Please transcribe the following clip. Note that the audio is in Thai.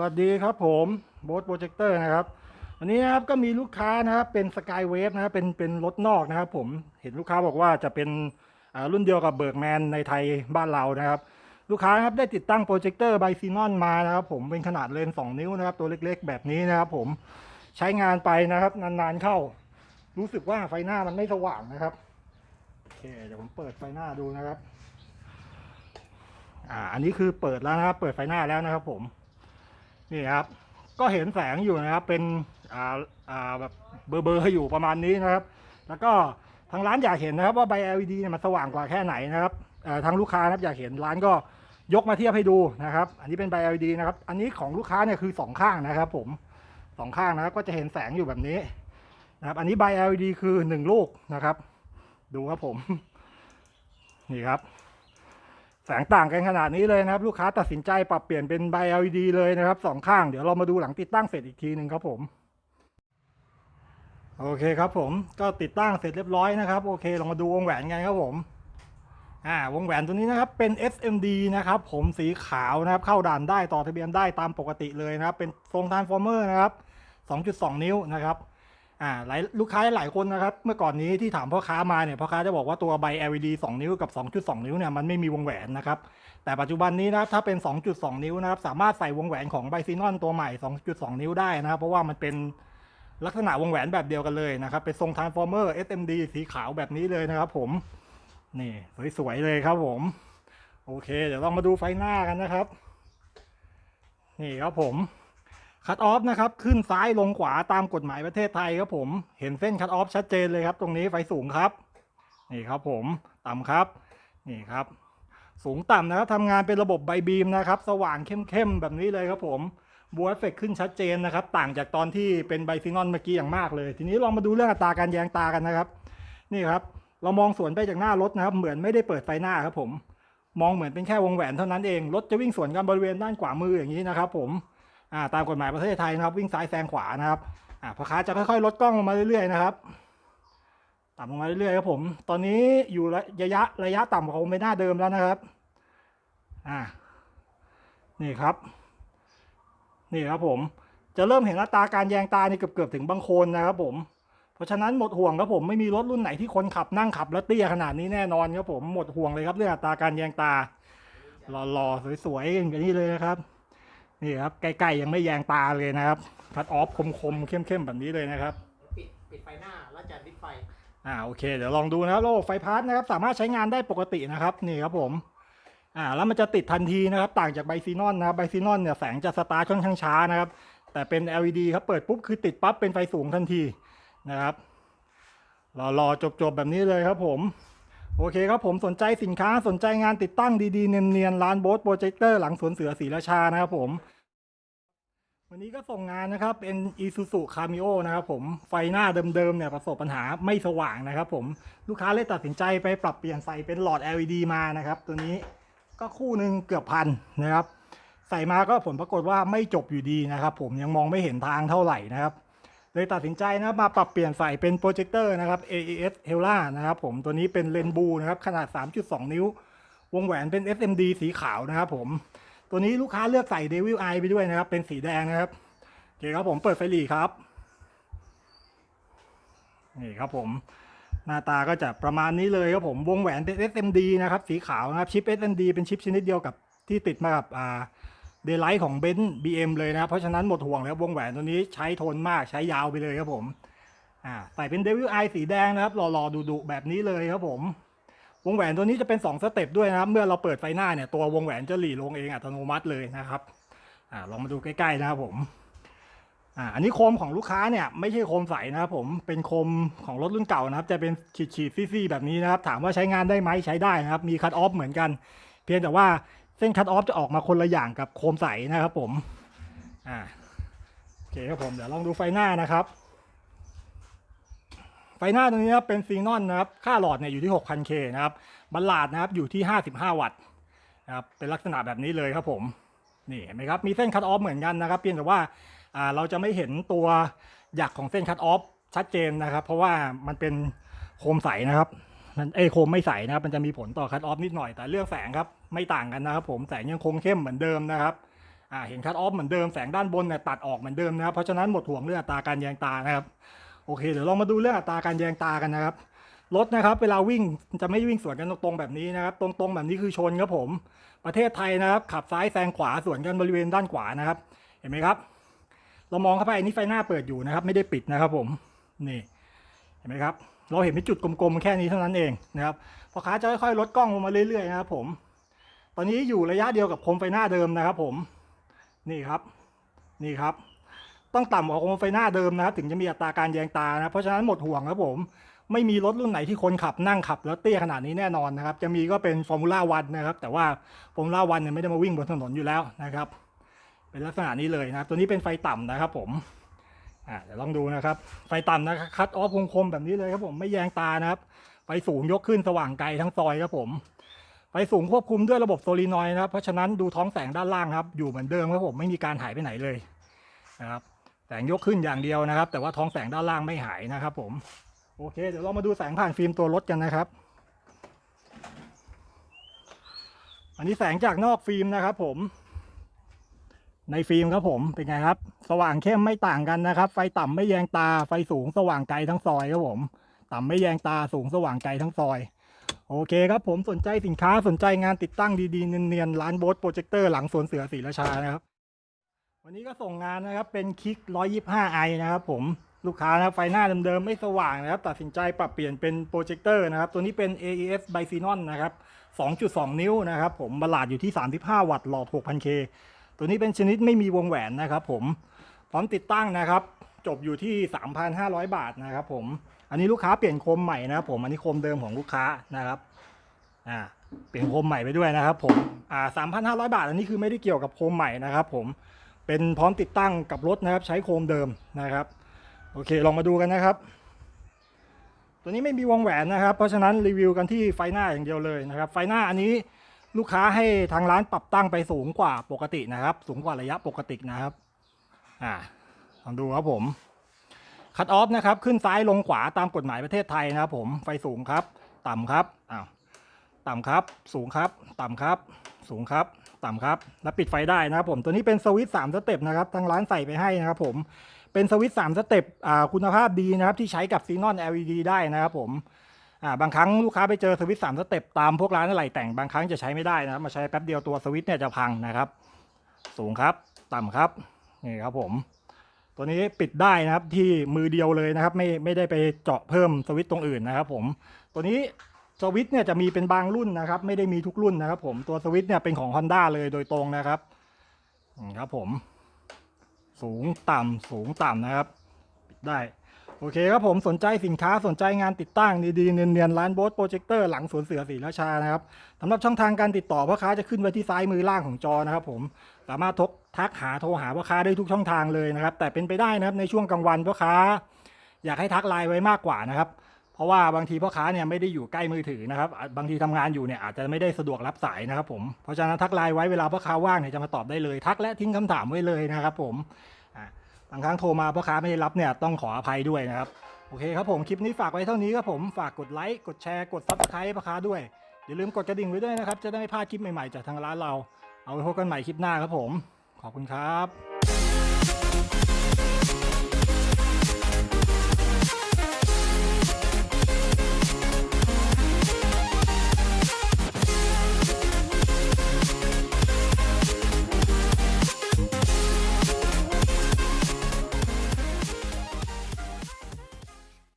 วัสดีครับผมโบสโปรเจคเตอร์นะครับวันนี้นะครับก็มีลูกค้านะครับเป็นสกายเวฟนะครับเป็นเป็นรถนอกนะครับผมเห็นลูกค้าบอกว่าจะเป็นรุ่นเดียวกับเบิร์กแมนในไทยบ้านเรานะครับ ลูกค้าครับได้ติดตั้งโปรเจคเตอร์ไบซีนอนมานะครับผมเป็นขนาดเลนส์2นิ้วนะครับ ตัวเล็กๆ แบบนี้นะครับผมใช้งานไปนะครับ นานๆเข้า รู้สึกว่าไฟหน้ามันไม่สว่างนะครับโอเคเดี๋ยวผมเปิดไฟหน้าดูนะครับอ่าอันนี้คือเปิดแล้วนะครับ เปิดไฟหน้าแล้วนะครับผม นี่ครับ ก็เห็นแสงอยู่นะครับ เป็นอ่าอ่าแบบเบอร์เบอร์อยู่ประมาณนี้นะครับ แล้วก็ทางร้านอยากเห็นนะครับ ว่าใบ LED เนี่ยมันสว่างกว่าแค่ไหนนะครับทางลูกค้านะครับอยากเห็นร้านก็ยกมาเทียบให้ดูนะครับ อันนี้เป็นใบ LED นะครับ อันนี้ของลูกค้าเนี่ยคือสองข้างนะครับ ผมสองข้างนะครับก็จะเห็นแสงอยู่แบบนี้นะครับ อันนี้ใบ LED คือหนึ่งลูกนะครับ ดูครับผม นี่ครับ แสงต่างกันขนาดนี้เลยนะครับ ลูกค้าตัดสินใจปรับเปลี่ยนเป็นใบ LED เลยนะครับสองข้างเดี๋ยวเรามาดูหลังติดตั้งเสร็จอีกทีหนึ่งครับผม โอเคครับผมก็ติดตั้งเสร็จเรียบร้อยนะครับ โอเคเรามาดูวงแหวนกันครับผมอ่าวงแหวนตัวนี้นะครับเป็น SMD นะครับผมสีขาวนะครับเข้าด่านได้ต่อทะเบียนได้ตามปกติเลยนะครับ เป็นทรงทรานส์ฟอร์เมอร์นะครับ 2.2 นิ้วนะครับ อ่าหลายลูกค้าหลายคนนะครับ เมื่อก่อนนี้ที่ถามพ่อค้ามาเนี่ยพ่อค้าจะบอกว่าตัวใบ LED 2 นิ้วกับ 2.2 นิ้วเนี่ยมันไม่มีวงแหวนนะครับ แต่ปัจจุบันนี้นะครับถ้าเป็น 2.2 นิ้วนะครับสามารถใส่วงแหวนของไบซีนอนตัวใหม่ 2.2 นิ้วได้นะครับ เพราะว่ามันเป็นลักษณะวงแหวนแบบเดียวกันเลยนะครับ เป็นทรงทรานส์ฟอร์เมอร์ SMD สีขาวแบบนี้เลยนะครับผม นี่สวยๆเลยครับผม โอเค เดี๋ยวลองมาดูไฟหน้ากันนะครับ นี่ครับผม คัตออฟนะครับ ขึ้นซ้ายลงขวาตามกฎหมายประเทศไทยครับผม เห็นเส้นคัตออฟชัดเจนเลยครับ ตรงนี้ไฟสูงครับ นี่ครับผม ต่ำครับ นี่ครับ สูงต่ำนะครับทำงานเป็นระบบไบบีมนะครับ สว่างเข้มๆแบบนี้เลยครับผมบัวเอฟเฟกขึ้นชัดเจนนะครับ ต่างจากตอนที่เป็นไบซินอนเมื่อกี้อย่างมากเลย ทีนี้ลองมาดูเรื่องอัตราการแยงตากันนะครับ นี่ครับ เรามองสวนไปจากหน้ารถนะครับ เหมือนไม่ได้เปิดไฟหน้าครับผม มองเหมือนเป็นแค่วงแหวนเท่านั้นเอง รถจะวิ่งสวนกันบริเวณด้านขวามืออย่างนี้นะครับผม ตามกฎหมายประเทศไทยนะครับ วิ่งซ้ายแซงขวานะครับพ่อค้าจะค่อยๆ ลดกล้องลงมาเรื่อยๆนะครับต่ำลงมาเรื่อยๆครับผม ตอนนี้อยู่ระยะระยะต่ำของเมหน้าเดิมแล้วนะครับอ่านี่ครับ นี่ครับผม จะเริ่มเห็นอัตราการแยงตานี่เกือบๆถึงบางโคนนะครับผม เพราะฉะนั้นหมดห่วงครับผมไม่มีรถรุ่นไหนที่คนขับนั่งขับแล้วเตี้ยขนาดนี้แน่นอนครับผมหมดห่วงเลยครับเรื่องอัตราการแยงตาหล่อๆสวยๆอย่างนี้เลยนะครับ นี่ครับใกล้ๆยังไม่แยงตาเลยนะครับคัดออฟคมๆเข้มๆแบบนี้เลยนะครับปิดปิดไฟหน้าแล้วจะดิดไฟอ่าโอเค เดี๋ยวลองดูนะครับระบบไฟพาสนะครับ สามารถใช้งานได้ปกตินะครับนี่ครับผมอ่าแล้วมันจะติดทันทีนะครับ ต่างจากไบซีนอนนะครับไบซีนอนเนี่ยแสงจะสตาร์ทค่อนข้างช้านะครับ แต่เป็น LED ครับเปิดปุ๊บคือติดปั๊บเป็นไฟสูงทันทีนะครับรอรอจบๆแบบนี้เลยครับผม โอเคครับผมสนใจสินค้าสนใจงานติดตั้งดีๆ เนียนๆ ร้านโบสโปรเจคเตอร์หลังสวนเสือศรีราชานะครับผม วันนี้ก็ส่งงานนะครับ เป็น Isuzu Cameo นะครับผมไฟหน้าเดิมๆเนี่ยประสบปัญหาไม่สว่างนะครับผมลูกค้าเลยตัดสินใจไปปรับเปลี่ยนใส่เป็นหลอด LED มานะครับ ตัวนี้ก็คู่หนึ่งเกือบพันนะครับ ใส่มาก็ผลปรากฏว่าไม่จบอยู่ดีนะครับ ผมยังมองไม่เห็นทางเท่าไหร่นะครับ เลยตัดสินใจนะครับมาปรับเปลี่ยนใส่เป็นโปรเจคเตอร์นะครับ AES Hella นะครับผมตัวนี้เป็นเลนบูนะครับขนาด 3.2 นิ้ว วงแหวนเป็น SMD สีขาวนะครับผมตัวนี้ลูกค้าเลือกใส่ Devil Eye ไปด้วยนะครับ เป็นสีแดงนะครับโอเคครับผมเปิดไฟหลีครับนี่ครับผมหน้าตาก็จะประมาณนี้เลยครับผมวงแหวนเป็น SMD นะครับสีขาวนะครับชิป SMD เป็นชิปชนิดเดียวกับที่ติดมากับอ่า เดลไลท์ของเบนซ์ BM เลยนะ เพราะฉะนั้นหมดห่วงแล้ววงแหวนตัวนี้ใช้ทนมากใช้ยาวไปเลยครับผมอ่าใส่เป็น Devil Eye สีแดงนะครับหล่อๆดุๆแบบนี้เลยครับผม วงแหวนตัวนี้จะเป็น 2 สเต็ปด้วยนะครับ เมื่อเราเปิดไฟหน้าเนี่ยตัววงแหวนจะหลีลงเองอัตโนมัติเลยนะครับอ่าลองมาดูใกล้ๆนะครับผมอ่าอันนี้โคมของลูกค้าเนี่ยไม่ใช่โคมใสนะครับผมเป็นโคมของรถรุ่นเก่านะครับ จะเป็นขีดๆซี่ๆแบบนี้นะครับ ถามว่าใช้งานได้ไหมใช้ได้นะครับ มีคัตออฟเหมือนกัน เพียงแต่ว่า เส้นคัตออฟจะออกมาคนละอย่างกับโคมใสนะครับผมอ่าโอเคครับผมเดี๋ยวลองดูไฟหน้านะครับ ไฟหน้าตัวนี้ครับเป็นซีนอนนะครับค่าหลอดเนี่ยอยู่ที่ 6,000K นะครับบัลลาดนะครับอยู่ที่ 55 วัตต์นะครับเป็นลักษณะแบบนี้เลยครับผมนี่เห็นไหมครับมีเส้นคัตออฟเหมือนกันนะครับเพียงแต่ว่าอ่าเราจะไม่เห็นตัวหยักของเส้นคัตออฟชัดเจนนะครับ เพราะว่ามันเป็นโคมใสนะครับมันเอโคมไม่ใสนะครับ มันจะมีผลต่อคัตออฟนิดหน่อยแต่เรื่องแสงครับ ไม่ต่างกันนะครับผมแสงยังคงเข้มเหมือนเดิมนะครับอ่าเห็นคัตออฟเหมือนเดิมแสงด้านบนเนี่ยตัดออกเหมือนเดิมนะครับเพราะฉะนั้นหมดห่วงเรื่องอัตราการแยงตานะครับโอเคเดี๋ยวเรามาดูเรื่องอัตราการแยงตากันนะครับรถนะครับเวลาวิ่งจะไม่วิ่งสวนกันตรงๆแบบนี้นะครับ ตรงๆแบบนี้คือชนครับผม ประเทศไทยนะครับ ขับซ้ายแซงขวาสวนกันบริเวณด้านขวานะครับ เห็นไหมครับ เรามองเข้าไปนนี้ไฟหน้าเปิดอยู่นะครับ ไม่ได้ปิดนะครับผมนี่เห็นไหมครับ เราเห็นเป็นจุดกลมๆแค่นี้เท่านั้นเองนะครับพอค้าจะค่อยๆลดกล้องลงมาเรื่อยๆนะครับผม ตอนนี้อยู่ระยะเดียวกับโคมไฟหน้าเดิมนะครับ ผมนี่ครับนี่ครับ ต้องต่ำกว่าโคมไฟหน้าเดิมนะครับ ถึงจะมีอัตราการแยงตานะเพราะฉะนั้นหมดห่วงครับผมไม่มีรถรุ่นไหนที่คนขับนั่งขับ แล้วเตี้ยขนาดนี้แน่นอนนะครับ จะมีก็เป็นฟอร์มูล่าวันนะครับ แต่ว่าฟอร์มูล่าวันเนี่ยไม่ได้มาวิ่งบนถนนอยู่แล้วนะครับ เป็นลักษณะนี้เลยนะตัวนี้เป็นไฟต่ำนะครับ ผมอ่าเดี๋ยวลองดูนะครับ ไฟต่ำนะคัดออฟคมแบบนี้เลยครับผมไม่แยงตานะครับ ไฟสูงยกขึ้นสว่างไกลทั้งซอยครับผม ไฟสูงควบคุมด้วยระบบโซลีนอยด์นะครับ เพราะฉะนั้นดูท้องแสงด้านล่างครับ อยู่เหมือนเดิมครับผมไม่มีการหายไปไหนเลยนะครับ แสงยกขึ้นอย่างเดียวนะครับ แต่ว่าท้องแสงด้านล่างไม่หายนะครับ ผม โอเค เดี๋ยวเรามาดูแสงผ่านฟิล์มตัวรถกันนะครับ อันนี้แสงจากนอกฟิล์มนะครับ ผม ในฟิล์มครับผม เป็นไงครับ สว่างเข้มไม่ต่างกันนะครับ ไฟต่ำไม่แยงตา ไฟสูงสว่างไกลทั้งซอยครับผม ต่ำไม่แยงตา สูงสว่างไกลทั้งซอย โอเคครับผมสนใจสินค้าสนใจงานติดตั้งดีๆ เนียนๆ ร้านโบสโปรเจคเตอร์หลังสวนเสือศรีราชานะครับ วันนี้ก็ส่งงานนะครับเป็นคิก 125i นะครับผมลูกค้านะครับไฟหน้าเดิมๆ ไม่สว่างนะครับ ตัดสินใจปรับเปลี่ยนเป็นโปรเจคเตอร์นะครับ ตัวนี้เป็น AES b i x e n o n นะครับ 2.2 นิ้วนะครับ ผมบลาดอยู่ที่ 35 วัตต์หลอด 6,000K ตัวนี้เป็นชนิดไม่มีวงแหวนนะครับผมพร้อมติดตั้งนะครับ จบอยู่ที่ 3,500 บาทนะครับผม อันนี้ลูกค้าเปลี่ยนโคมใหม่นะครับผม อันนี้โคมเดิมของลูกค้านะครับ อ่า เปลี่ยนโคมใหม่ไปด้วยนะครับ ผม อ่า 3,500 บาท อันนี้คือไม่ได้เกี่ยวกับโคมใหม่นะครับ ผม เป็นพร้อมติดตั้งกับรถนะครับ ใช้โคมเดิมนะครับ โอเค ลองมาดูกันนะครับ ตัวนี้ไม่มีวงแหวนนะครับ เพราะฉะนั้นรีวิวกันที่ไฟหน้าอย่างเดียวเลยนะครับ ไฟหน้าอันนี้ลูกค้าให้ทางร้านปรับตั้งไปสูงกว่าปกตินะครับ สูงกว่าระยะปกตินะครับ อ่า ลองดูครับผมคัตออฟนะครับ ขึ้นซ้ายลงขวาตามกฎหมายประเทศไทยนะครับผมไฟสูงครับ ต่ำครับอ้าวต่ำครับ สูงครับ ต่ำครับ สูงครับ ต่ำครับ แล้วปิดไฟได้นะครับผม ตัวนี้เป็นสวิตช์สามสเต็ปนะครับ ทางร้านใส่ไปให้นะครับผม เป็นสวิตช์สามสเต็ปอ่าคุณภาพดีนะครับ ที่ใช้กับซีนอน LED ได้นะครับผมอ่าบางครั้งลูกค้าไปเจอสวิตช์สามสเต็ปตามพวกร้านอะไรแต่งบางครั้งจะใช้ไม่ได้นะครับ มาใช้แป๊บเดียวตัวสวิตช์เนี่ยจะพังนะครับ สูงครับ ต่ำครับ นี่ครับผม ตัวนี้ปิดได้นะครับที่มือเดียวเลยนะครับ ไม่ไม่ได้ไปเจาะเพิ่มสวิตช์ตรงอื่นนะครับ ผมตัวนี้สวิตช์เนี่ยจะมีเป็นบางรุ่นนะครับ ไม่ได้มีทุกรุ่นนะครับ ผมตัวสวิตช์เนี่ยเป็นของ Honda เลยโดยตรงนะครับนี่ครับผม สูงต่ำสูงต่ำนะครับ ปิดได้ โอเคครับผมสนใจสินค้าสนใจงานติดตั้งดีๆเนียนๆร้านโบสโปรเจคเตอร์หลังสวนเสือศรีราชานะครับสำหรับช่องทางการติดต่อพ่อค้าจะขึ้นไว้ที่ซ้ายมือล่างของจอนะครับผมสามารถทกทักหาโทรหาพ่อค้าได้ทุกช่องทางเลยนะครับ แต่เป็นไปได้นะครับในช่วงกลางวันพ่อค้า อยากให้ทักไลน์ไว้มากกว่านะครับ เพราะว่าบางทีพ่อค้าเนี่ยไม่ได้อยู่ใกล้มือถือนะครับ บางทีทำงานอยู่เนี่ยอาจจะไม่ได้สะดวกรับสายนะครับผมเพราะฉะนั้นทักไลน์ไว้เวลาพ่อค้าว่างเนี่ยจะมาตอบได้เลย ทักและทิ้งคำถามไว้เลยนะครับผม บางครั้งโทรมาพ่อค้าไม่ได้รับเนี่ยต้องขออภัยด้วยนะครับ โอเคครับผมคลิปนี้ฝากไว้เท่านี้ครับผมฝากกดไลค์กดแชร์กดซับสไครต์พ่อค้าด้วยอย่าลืมกดกระดิ่งไว้ด้วยนะครับจะได้ไม่พลาดคลิปใหม่ๆจากทางร้านเรา เอาไว้พบกันใหม่คลิปหน้าครับผม ขอบคุณครับ